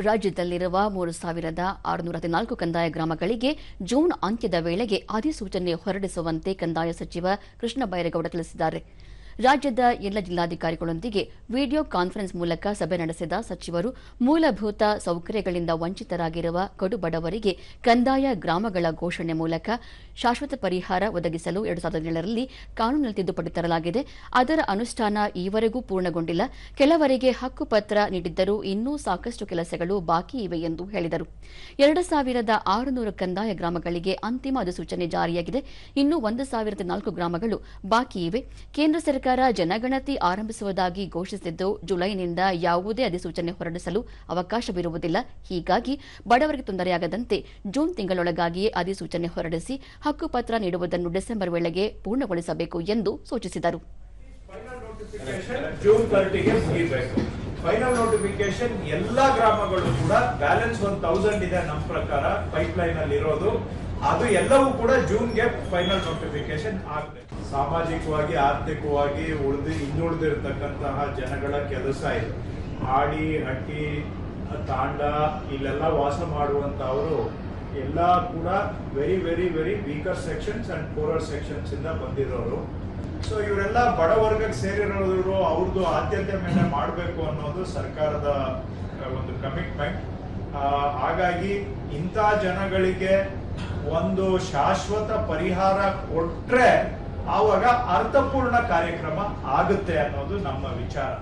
ರಾಜ್ಯದಲ್ಲಿರುವ ಮೂರು ಸಾವಿರದ ಆರುನೂರ ಹದಿನಾಲ್ಕು ಕಂದಾಯ ಗ್ರಾಮಗಳಿಗೆ ಜೂನ್ ಅಂತ್ಯದ ವೇಳೆಗೆ ಅಧಿಸೂಚನೆ ಹೊರಡಿಸುವಂತೆ ಕಂದಾಯ ಸಚಿವ ಕೃಷ್ಣ ಬೈರೇಗೌಡ ತಿಳಿಸಿದ್ದಾರೆ. ರಾಜ್ಯದ ಎಲ್ಲ ಜಿಲ್ಲಾಧಿಕಾರಿಗಳೊಂದಿಗೆ ವಿಡಿಯೋ ಕಾನ್ಫರೆನ್ಸ್ ಮೂಲಕ ಸಭೆ ನಡೆಸಿದ ಸಚಿವರು, ಮೂಲಭೂತ ಸೌಕರ್ಯಗಳಿಂದ ವಂಚಿತರಾಗಿರುವ ಕಡುಬಡವರಿಗೆ ಕಂದಾಯ ಗ್ರಾಮಗಳ ಘೋಷಣೆ ಮೂಲಕ ಶಾಶ್ವತ ಪರಿಹಾರ ಒದಗಿಸಲು ಎರಡು ಸಾವಿರದ ಏಳರಲ್ಲಿ ಕಾನೂನಿನಲ್ಲಿ ತಿದ್ದುಪಡಿ ತರಲಾಗಿದೆ. ಅದರ ಅನುಷ್ಠಾನ ಈವರೆಗೂ ಪೂರ್ಣಗೊಂಡಿಲ್ಲ. ಕೆಲವರಿಗೆ ಹಕ್ಕುಪತ್ರ ನೀಡಿದ್ದರೂ ಇನ್ನೂ ಸಾಕಷ್ಟು ಕೆಲಸಗಳು ಬಾಕಿ ಇವೆ ಎಂದು ಹೇಳಿದರು. ಎರಡು ಸಾವಿರದ ಆರುನೂರು ಕಂದಾಯ ಗ್ರಾಮಗಳಿಗೆ ಅಂತಿಮ ಅಧಿಸೂಚನೆ ಜಾರಿಯಾಗಿದೆ. ಇನ್ನೂ ಒಂದು ಸಾವಿರದ ನಾಲ್ಕು ಗ್ರಾಮಗಳು ಬಾಕಿ ಇವೆ. ಕೇಂದ್ರ ಸರ್ಕಾರ ಜನಗಣತಿ ಆರಂಭಿಸುವುದಾಗಿ ಘೋಷಿಸಿದ್ದು ಜುಲೈನಿಂದ ಯಾವುದೇ ಅಧಿಸೂಚನೆ ಹೊರಡಿಸಲು ಅವಕಾಶವಿರುವುದಿಲ್ಲ. ಹೀಗಾಗಿ ಬಡವರಿಗೆ ತೊಂದರೆಯಾಗದಂತೆ ಜೂನ್ ತಿಂಗಳೊಳಗಾಗಿಯೇ ಅಧಿಸೂಚನೆ ಹೊರಡಿಸಿ ಹಕ್ಕುಪತ್ರ ನೀಡುವುದನ್ನು ಡಿಸೆಂಬರ್ ವೇಳೆಗೆ ಪೂರ್ಣಗೊಳಿಸಬೇಕು ಎಂದು ಸೂಚಿಸಿದರು. ಫೈನಲ್ ನೋಟಿಫಿಕೇಶನ್ ಎಲ್ಲಾ ಗ್ರಾಮಗಳು ಕೂಡ ಬ್ಯಾಲೆನ್ಸ್ ಒನ್ ತೌಸಂಡ್ ಇದೆ ನಮ್ಮ ಪ್ರಕಾರ ಪೈಪ್ ಲೈನ್ ಅಲ್ಲಿ ಇರೋದು. ಅದು ಎಲ್ಲವೂ ಕೂಡ ಜೂನ್ಗೆ ಫೈನಲ್ ನೋಟಿಫಿಕೇಶನ್ ಆಗ್ಬೇಕು. ಸಾಮಾಜಿಕವಾಗಿ, ಆರ್ಥಿಕವಾಗಿ ಉಳಿದು, ಇನ್ನುಳಿದಿರ್ತಕ್ಕಂತಹ ಜನಗಳ ಕೆಲಸ ಇದು. ಹಾಡಿ, ಹಟ್ಟಿ, ತಾಂಡ, ಇಲ್ಲೆಲ್ಲ ವಾಸ ಮಾಡುವಂತವರು ಎಲ್ಲ ಕೂಡ very very very weaker sections and poorer sections ಇಂದ ಬಂದಿರೋರು. ಸೊ ಇವರೆಲ್ಲ ಬಡವರ್ಗಕ್ಕೆ ಸೇರಿರೋದ್ರು ಅವ್ರದ್ದು ಆದ್ಯತೆ ಮೇಲೆ ಮಾಡಬೇಕು ಅನ್ನೋದು ಸರ್ಕಾರದ ಒಂದು ಕಮಿಟ್ಮೆಂಟ್ ಹಾಗಾಗಿ ಇಂಥ ಜನಗಳಿಗೆ ಒಂದು ಶಾಶ್ವತ ಪರಿಹಾರ ಕೊಟ್ರೆ ಆವಾಗ ಅರ್ಥಪೂರ್ಣ ಕಾರ್ಯಕ್ರಮ ಆಗುತ್ತೆ ಅನ್ನೋದು ನಮ್ಮ ವಿಚಾರ.